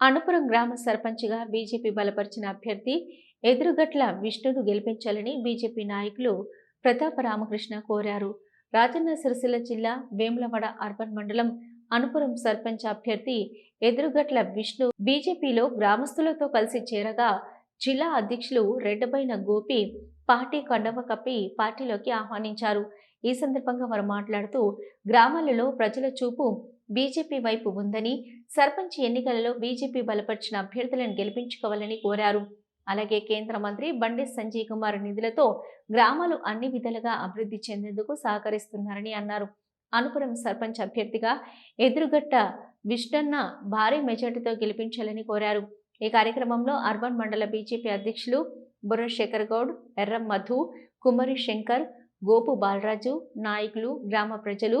అనుపురం గ్రామ సర్పంచ్గా బీజేపీ బలపరిచిన అభ్యర్థి ఎదురుగట్ల విష్ణును గెలిపించాలని బీజేపీ నాయకులు ప్రతాప రామకృష్ణ కోరారు. రాజన్న సిరిసిల్ల జిల్లా వేములవాడ అర్బన్ మండలం అనుపురం సర్పంచ్ అభ్యర్థి ఎదురుగట్ల విష్ణు బీజేపీలో గ్రామస్తులతో కలిసి చేరగా జిల్లా అధ్యక్షులు రెడ్డబైన గోపి పార్టీ కండవ కప్పి పార్టీలోకి ఆహ్వానించారు. ఈ సందర్భంగా వారు మాట్లాడుతూ గ్రామాలలో ప్రజల చూపు బీజేపీ వైపు ఉందని సర్పంచ్ ఎన్నికలలో బీజేపీ బలపరిచిన అభ్యర్థులను గెలిపించుకోవాలని కోరారు. అలాగే కేంద్ర మంత్రి బండి సంజయ్ కుమార్ నిధులతో గ్రామాలు అన్ని విధాలుగా అభివృద్ధి చెందేందుకు సహకరిస్తున్నారని అన్నారు. అనుపురం సర్పంచ్ అభ్యర్థిగా ఎదురుగట్ట విష్ణన్న భారీ మెజార్టీతో గెలిపించాలని కోరారు. ఈ కార్యక్రమంలో అర్బన్ మండల బీజేపీ అధ్యక్షులు బుర్ర శేఖర్ గౌడ్ ఎర్రం మధు కుమరి శంకర్ గోపు బాలరాజు నాయకులు గ్రామ ప్రజలు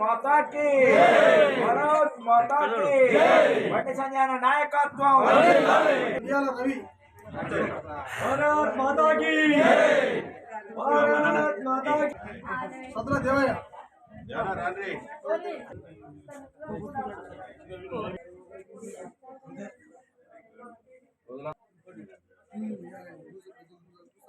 మాతాకి. మనోజ్ మాతాకి. బండి సంజయన నాయకత్వం. రవి భారత్ మాతాకి. భారత్ మాతాకి. సత్ర దేవయ్య రాత్రి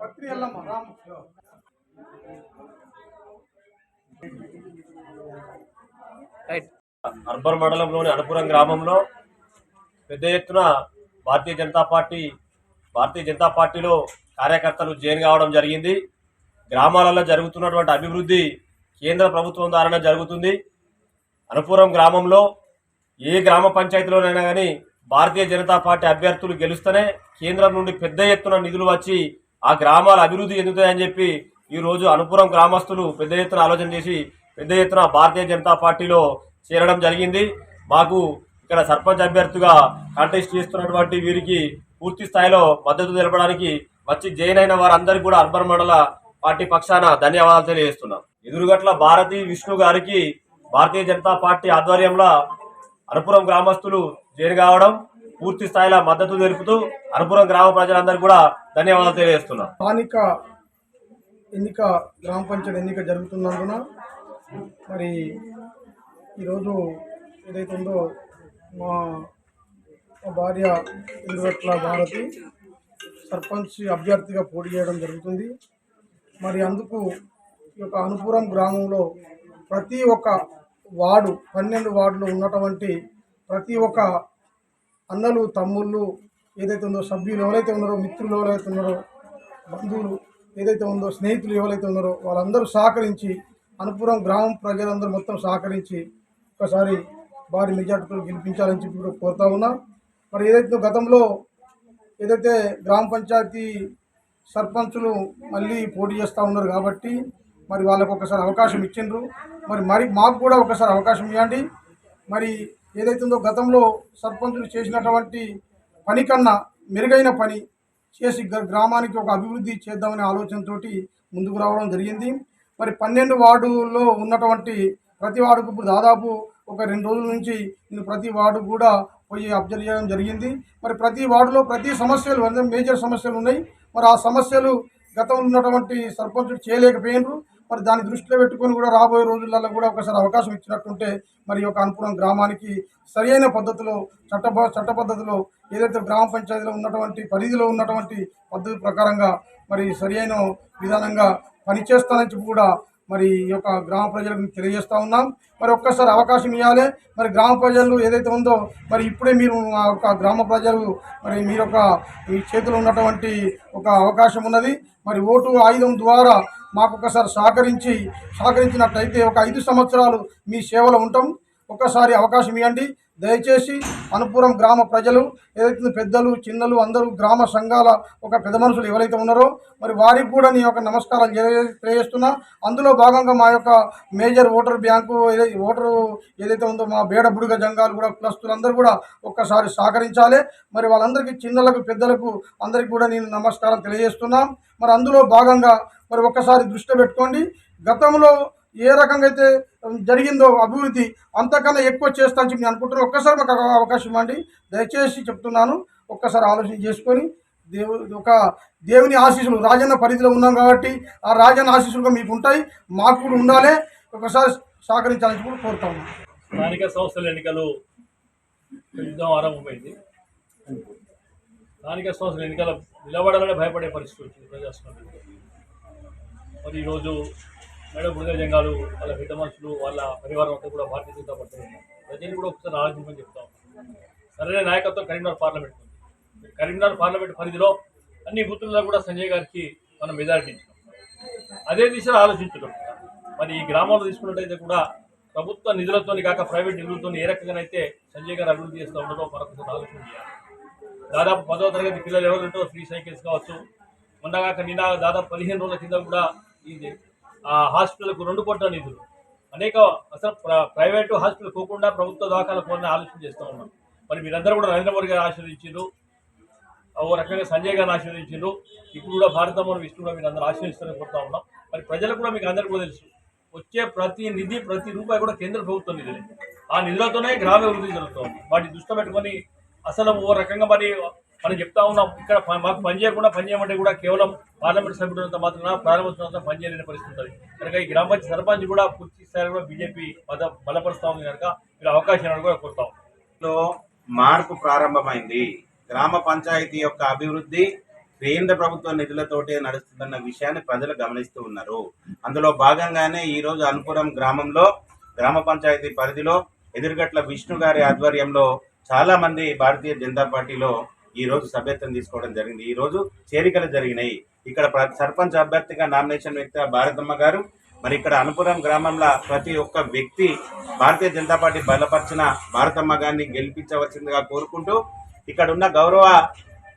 పత్రి తీసుకో అర్బన్ మండలంలోని అనుపురం గ్రామంలో పెద్ద ఎత్తున భారతీయ జనతా పార్టీ భారతీయ జనతా పార్టీలో కార్యకర్తలు జైన్ కావడం జరిగింది. గ్రామాలలో జరుగుతున్నటువంటి అభివృద్ధి కేంద్ర ప్రభుత్వం ద్వారానే జరుగుతుంది. అనుపురం గ్రామంలో ఏ గ్రామ పంచాయతీలోనైనా కానీ భారతీయ జనతా పార్టీ అభ్యర్థులు గెలుస్తేనే కేంద్రం నుండి పెద్ద ఎత్తున నిధులు వచ్చి ఆ గ్రామాల అభివృద్ధి చెందుతాయని చెప్పి ఈరోజు అనుపురం గ్రామస్తులు పెద్ద ఎత్తున ఆలోచన చేసి పెద్ద ఎత్తున భారతీయ జనతా పార్టీలో చేరడం జరిగింది. మాకు ఇక్కడ సర్పంచ్ అభ్యర్థిగా కాంటెస్ట్ చేస్తున్నటువంటి వీరికి పూర్తి స్థాయిలో మద్దతు తెలపడానికి వచ్చి జైన్ అయిన వారందరికీ కూడా అర్బన్ మండల పార్టీ పక్షాన ధన్యవాదాలు తెలియజేస్తున్నాం. ఎదురుగట్ల భారతి విష్ణు గారికి భారతీయ జనతా పార్టీ ఆధ్వర్యంలో అనుపురం గ్రామస్తులు జైన్ కావడం పూర్తి స్థాయిలో మద్దతు తెలుపుతూ అనుపురం గ్రామ ప్రజలందరికీ కూడా ధన్యవాదాలు తెలియజేస్తున్నాం. స్థానిక ఎన్నిక గ్రామ పంచాయతీ ఎన్నిక జరుగుతున్నందున మరి ఈరోజు ఏదైతే ఉందో మా మా భార్య ఇందువట్ల భారతి సర్పంచ్ అభ్యర్థిగా పోటీ చేయడం జరుగుతుంది. మరి అందుకు ఈ యొక్క అనుపురం గ్రామంలో ప్రతి ఒక్క వార్డు పన్నెండు వార్డులు ఉన్నటువంటి ప్రతి ఒక్క అన్నలు తమ్ముళ్ళు ఏదైతే ఉందో సభ్యులు ఎవరైతే ఉన్నారో మిత్రులు ఎవరైతే ఉన్నారో బంధువులు ఏదైతే ఉందో స్నేహితులు ఎవరైతే ఉన్నారో వాళ్ళందరూ సహకరించి అనుపురం గ్రామం ప్రజలందరూ మొత్తం సహకరించి ఒకసారి భారీ మెజార్టీతో గెలిపించాలని చెప్పి కూడా కోరుతా ఉన్నా. మరి ఏదైతే గతంలో ఏదైతే గ్రామ పంచాయతీ సర్పంచులు మళ్ళీ పోటీ చేస్తూ ఉన్నారు కాబట్టి మరి వాళ్ళకు ఒకసారి అవకాశం ఇచ్చిండ్రు. మరి మరి మాకు కూడా ఒకసారి అవకాశం ఇవ్వండి. మరి ఏదైతుందో గతంలో సర్పంచులు చేసినటువంటి పని కన్నా మెరుగైన పని చేసి గ్రామానికి ఒక అభివృద్ధి చేద్దామనే ఆలోచనతోటి ముందుకు రావడం జరిగింది. మరి పన్నెండు వార్డుల్లో ఉన్నటువంటి ప్రతి వార్డుకు ఇప్పుడు దాదాపు ఒక రెండు రోజుల నుంచి నేను ప్రతి వార్డు కూడా పోయి అబ్జర్వ్ చేయడం జరిగింది. మరి ప్రతి వార్డులో ప్రతి సమస్యలు అంటే మేజర్ సమస్యలు ఉన్నాయి. మరి ఆ సమస్యలు గతంలో ఉన్నటువంటి సర్పంచులు చేయలేకపోయినరు. మరి దాన్ని దృష్టిలో పెట్టుకొని కూడా రాబోయే రోజులలో కూడా ఒకసారి అవకాశం ఇచ్చినట్టుంటే మరి ఒక యొక్క గ్రామానికి సరియైన పద్ధతిలో చట్ట చట్ట పద్ధతిలో ఏదైతే గ్రామ పంచాయతీలో ఉన్నటువంటి పరిధిలో ఉన్నటువంటి పద్ధతి ప్రకారంగా మరి సరియైన విధానంగా పనిచేస్తానని చెప్పి కూడా మరి ఈ యొక్క గ్రామ ప్రజలకు తెలియజేస్తా ఉన్నాం. మరి ఒక్కసారి అవకాశం ఇవ్వాలి మరి గ్రామ ప్రజలు ఏదైతే ఉందో మరి ఇప్పుడే మీరు ఆ యొక్క గ్రామ ప్రజలు మరి మీ యొక్క మీ చేతిలో ఉన్నటువంటి ఒక అవకాశం ఉన్నది. మరి ఓటు ఆయుధం ద్వారా మాకు ఒకసారి సహకరించి సహకరించినట్లయితే ఒక ఐదు సంవత్సరాలు మీ సేవలో ఉంటాం. ఒక్కసారి అవకాశం ఇవ్వండి దయచేసి అనుపురం గ్రామ ప్రజలు ఏదైతే పెద్దలు చిన్నలు అందరూ గ్రామ సంఘాల ఒక పెద్ద మనుషులు ఎవరైతే ఉన్నారో మరి వారికి కూడా నేను యొక్క నమస్కారాలు తెలియజేస్తున్నా. అందులో భాగంగా మా యొక్క మేజర్ ఓటర్ బ్యాంకు ఏదైతే ఓటరు ఏదైతే ఉందో మా బేడబుడుగ జంగాలు కూడా కులస్తులందరూ కూడా ఒక్కసారి సహకరించాలి. మరి వాళ్ళందరికీ చిన్నలకు పెద్దలకు అందరికీ కూడా నేను నమస్కారం తెలియజేస్తున్నాం. మరి అందులో భాగంగా మరి ఒక్కసారి దృష్టి పెట్టుకోండి. గతంలో ఏ రకంగా అయితే జరిగిందో అభివృద్ధి అంతకన్నా ఎక్కువ చేస్తా అని చెప్పి నేను అనుకుంటున్నాను. ఒక్కసారి మాకు అవకాశం ఇవ్వండి. దయచేసి చెప్తున్నాను ఒక్కసారి ఆలోచన చేసుకొని దేవు ఒక దేవుని ఆశీస్సులు రాజన్న పరిధిలో ఉన్నాం కాబట్టి ఆ రాజన్న ఆశీస్సులుగా మీకు ఉంటాయి మాకు కూడా ఉండాలి. ఒకసారి సహకరించాలని కూడా కోరుతా ఉన్నాను స్థానిక సంస్థల ఎన్నికలు యుద్ధం ఆరంభమైంది. స్థానిక సంస్థల ఎన్నికల నిలబడాలని భయపడే పరిస్థితి వచ్చింది ప్రజాస్వామ్యంలో. మరి ఈరోజు మేడం బుడిగ జంగాలు వాళ్ళ బిడ్డ మనుషులు వాళ్ళ పరివారం అంతా కూడా భారతీయ జనతా పార్టీ ప్రజలు కూడా ఒకసారి ఆలోచించమని చెప్తాం సరైన నాయకత్వం కరీంనగర్ పార్లమెంట్ కరీంనగర్ పార్లమెంట్ పరిధిలో అన్ని బూతుల్లో కూడా సంజయ్ గారికి మనం మెజారిటీ ఇచ్చాం అదే దిశలో ఆలోచించడం. మరి ఈ గ్రామాల్లో తీసుకున్నట్టయితే కూడా ప్రభుత్వ నిధులతో కాక ప్రైవేట్ నిధులతో ఏ రకంగానైతే సంజయ్ గారు అభివృద్ధి చేస్తూ ఉండడో మరొకసారి ఆలోచన చేయాలి. దాదాపు పదవ తరగతి పిల్లలు ఎవరు ఉంటారో ఫ్రీ సైకిల్స్ కావచ్చు. మొన్నగాక నిన్న దాదాపు పదిహేను రోజుల కింద కూడా ఇది హాస్పిటల్కు రెండు కోట్ల నిధులు. అనేక అసలు ప్రైవేటు హాస్పిటల్ పోకుండా ప్రభుత్వ దవాఖాన పోవాలని ఆలోచన చేస్తూ ఉన్నాం. మరి మీరందరూ కూడా నరేంద్ర మోడీ గారు ఆశీర్వదించారు ఓ రకంగా సంజయ్ గారిని ఆశీర్వదించారు ఇప్పుడు కూడా భారతమ్మ విష్ణు కూడా మీరు అందరూ ఆశీర్వదిస్తారని కోరుతా ఉన్నాం. మరి ప్రజలకు కూడా మీకు అందరికీ కూడా తెలుసు. వచ్చే ప్రతి నిధి ప్రతి రూపాయి కూడా కేంద్ర ప్రభుత్వం నిధులే. ఆ నిధులతోనే గ్రామ అభివృద్ధి జరుగుతుంది. వాటి దృష్టి పెట్టుకొని అసలు ఓ రకంగా మరి మనం చెప్తా ఉన్నాం ఇక్కడ మాకు పని పనిచేయమంటే చేయమంటే కూడా కేవలం పార్లమెంట్ సభ్యులంతా మాత్రం ప్రారంభోత్సవంతో పని చేయలేని పరిస్థితి ఉంటుంది. కనుక ఈ గ్రామ పంచాయతీ సర్పంచ్ కూడా పూర్తి స్థాయిలో కూడా బీజేపీ పద బలపరుస్తా ఉంది కనుక మీరు అవకాశం కూడా కోరుతాం మార్పు ప్రారంభమైంది. గ్రామ పంచాయతీ యొక్క అభివృద్ధి కేంద్ర ప్రభుత్వ నిధులతోటే నడుస్తుందన్న విషయాన్ని ప్రజలు గమనిస్తూ ఉన్నారు. అందులో భాగంగానే ఈ రోజు అనుపురం గ్రామంలో గ్రామ పంచాయతీ పరిధిలో ఎదురుగట్ల విష్ణు గారి ఆధ్వర్యంలో చాలా మంది భారతీయ జనతా పార్టీలో ఈ రోజు సభ్యత్వం తీసుకోవడం జరిగింది. ఈ రోజు చేరికలు జరిగినాయి. ఇక్కడ సర్పంచ్ అభ్యర్థిగా నామినేషన్ వ్యక్తి భారతమ్మ గారు మరి ఇక్కడ అనుపురం గ్రామంలో ప్రతి ఒక్క వ్యక్తి భారతీయ జనతా పార్టీ బలపరిచిన భారతమ్మ గారిని గెలిపించవలసిందిగా కోరుకుంటూ ఇక్కడ ఉన్న గౌరవ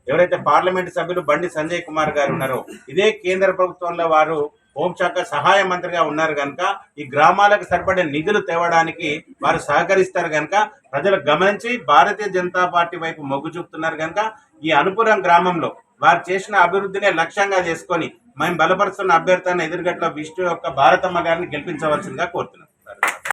ఎవరైతే పార్లమెంటు సభ్యులు బండి సంజయ్ కుమార్ గారు ఉన్నారో ఇదే కేంద్ర ప్రభుత్వంలో వారు హోంశాఖ సహాయ మంత్రిగా ఉన్నారు కనుక ఈ గ్రామాలకు సరిపడే నిధులు తేవడానికి వారు సహకరిస్తారు కనుక ప్రజలు గమనించి భారతీయ జనతా పార్టీ వైపు మొగ్గు చూపుతున్నారు కనుక ఈ అనుపురం గ్రామంలో వారు చేసిన అభివృద్ధినే లక్ష్యంగా చేసుకొని మేము బలపరుస్తున్న అభ్యర్థిని ఎదురుగట్ల విష్ణు యొక్క భారతమ్మ గారిని గెలిపించవలసిందిగా కోరుతున్నాం.